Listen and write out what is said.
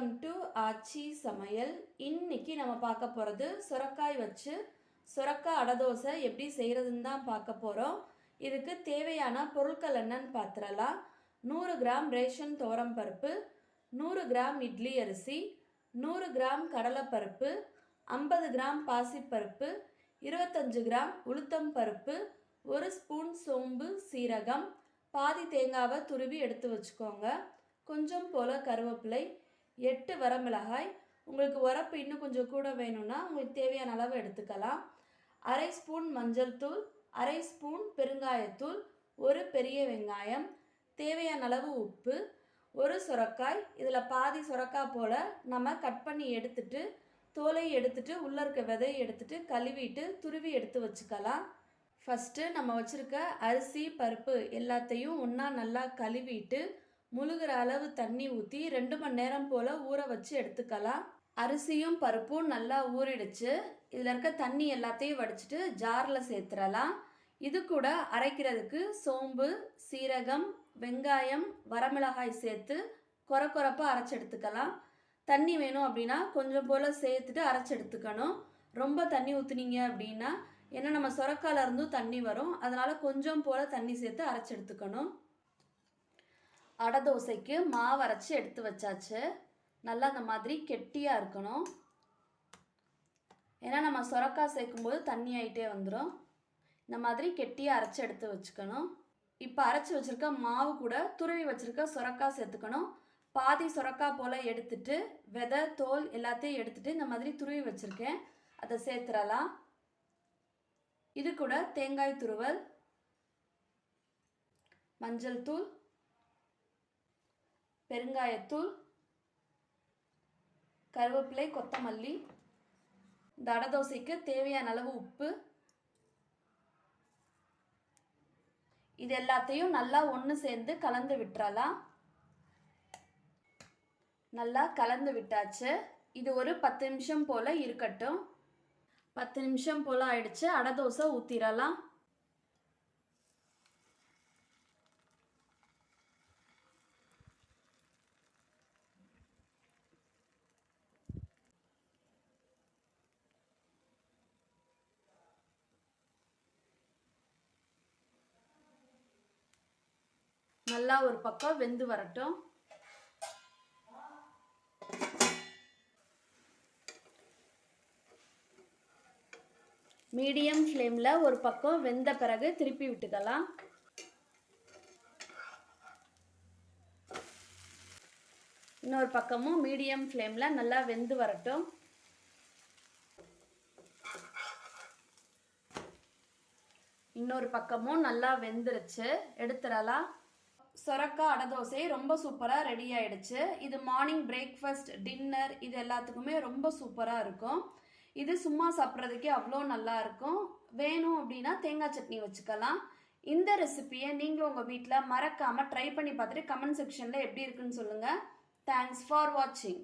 Welcome to ஆச்சி சமையல். இன்னைக்கு நம்ம பார்க்க போகிறது சுரக்காய் வச்சு சுரக்காய் அடதோசை எப்படி செய்கிறதுன்னு தான் பார்க்க போகிறோம் இதுக்கு தேவையான பொருட்கள் என்னன்னு பார்த்துடலாம். நூறு கிராம் ரேஷன் தோரம் பருப்பு நூறு கிராம் இட்லி அரிசி நூறு கிராம் கடலைப்பருப்பு ஐம்பது கிராம் பாசிப்பருப்பு இருபத்தஞ்சு கிராம் உளுத்தம் பருப்பு ஒரு ஸ்பூன் சோம்பு சீரகம் பாதி தேங்காவை துருவி எடுத்து வச்சுக்கோங்க. கொஞ்சம் போல் கருவேப்பிலை எட்டு வரமிளகாய். உங்களுக்கு உரப்பு இன்னும் கொஞ்சம் கூட வேணும்னா உங்களுக்கு தேவையான அளவு எடுத்துக்கலாம். அரை ஸ்பூன் மஞ்சள் தூள் அரை ஸ்பூன் பெருங்காயத்தூள் ஒரு பெரிய வெங்காயம் தேவையான அளவு உப்பு ஒரு சுரக்காய். இதில் பாதி சுரக்காய் போல் நம்ம கட் பண்ணி எடுத்துட்டு தோலை எடுத்துட்டு உள்ளே இருக்க விதையை எடுத்துட்டு கழுவிட்டு துருவி எடுத்து வச்சுக்கலாம். ஃபஸ்ட்டு நம்ம வச்சுருக்க அரிசி பருப்பு எல்லாத்தையும் ஒன்றா நல்லா கழுவிட்டு முழுகிற அளவு தண்ணி ஊற்றி ரெண்டு மணி நேரம் போல் ஊற வச்சு எடுத்துக்கலாம். அரிசியும் பருப்பும் நல்லா ஊறிடுச்சு. இதில் இருக்க தண்ணி எல்லாத்தையும் வடிச்சிட்டு ஜாரில் சேர்த்துடலாம். இது கூட அரைக்கிறதுக்கு சோம்பு சீரகம் வெங்காயம் வரமிளகாய் சேர்த்து கொர கொரப்பாக அரைச்சி எடுத்துக்கலாம். தண்ணி வேணும் அப்படின்னா கொஞ்சம் போல் சேர்த்துட்டு அரைச்சி எடுத்துக்கணும். ரொம்ப தண்ணி ஊற்றுனீங்க அப்படின்னா ஏன்னா நம்ம சொரக்கால இருந்தும் தண்ணி வரும். அதனால் கொஞ்சம் போல் தண்ணி சேர்த்து அரைச்சி எடுத்துக்கணும். அடை தோசைக்கு மாவு அரைச்சி எடுத்து வச்சாச்சு. நல்லா அந்த மாதிரி கெட்டியாக இருக்கணும். ஏன்னா நம்ம சொரக்காய் சேர்க்கும்போது தண்ணி ஆகிட்டே வந்துடும் இந்த மாதிரி கெட்டியாக அரைச்சி எடுத்து வச்சுக்கணும். இப்போ அரைச்சி வச்சுருக்க மாவு கூட துருவி வச்சுருக்க சொரக்காய் சேர்த்துக்கணும். பாதி சொரக்காய் போல் எடுத்துட்டு விதை தோல் எல்லாத்தையும் எடுத்துகிட்டு இந்த மாதிரி துருவி வச்சுருக்கேன். அதை சேர்த்துடலாம் இது கூட தேங்காய் துருவல் மஞ்சள் தூள் பெருங்காயத்தூள் கருவேப்பிலை கொத்தமல்லி இந்த அடை தோசைக்கு தேவையான அளவு உப்பு. இது எல்லாத்தையும் நல்லா ஒன்று சேர்ந்து கலந்து விட்டுறலாம். நல்லா கலந்து விட்டாச்சு. இது ஒரு பத்து நிமிஷம் போல் இருக்கட்டும். பத்து நிமிஷம் போல் ஆயிடுச்சு. அடை தோசை ஊற்றிடலாம் நல்லா ஒரு பக்கம் வெந்து வரட்டும். மீடியம் ஃப்ளேமில் ஒரு பக்கம் வெந்த பிறகு திருப்பி விட்டுக்கலாம். இன்னொரு பக்கமும் மீடியம் ஃப்ளேமில் நல்லா வெந்து வரட்டும். இன்னொரு பக்கமும் நல்லா வெந்துருச்சு. எடுத்துடலாம். சொரக்கா அடை தோசை ரொம்ப சூப்பராக ரெடி ஆயிடுச்சு. இது மார்னிங் பிரேக்ஃபாஸ்ட் டின்னர் இது எல்லாத்துக்குமே ரொம்ப சூப்பராக இருக்கும். இது சும்மா சாப்பிட்றதுக்கே அவ்வளோ நல்லா இருக்கும். வேணும் அப்படின்னா தேங்காய் சட்னி வச்சுக்கலாம். இந்த ரெசிபியை நீங்களும் உங்கள் வீட்டில் மறக்காமல் ட்ரை பண்ணி பார்த்துட்டு கமெண்ட் செக்ஷனில் எப்படி இருக்குன்னு சொல்லுங்கள் தேங்க்ஸ் ஃபார் வாட்சிங்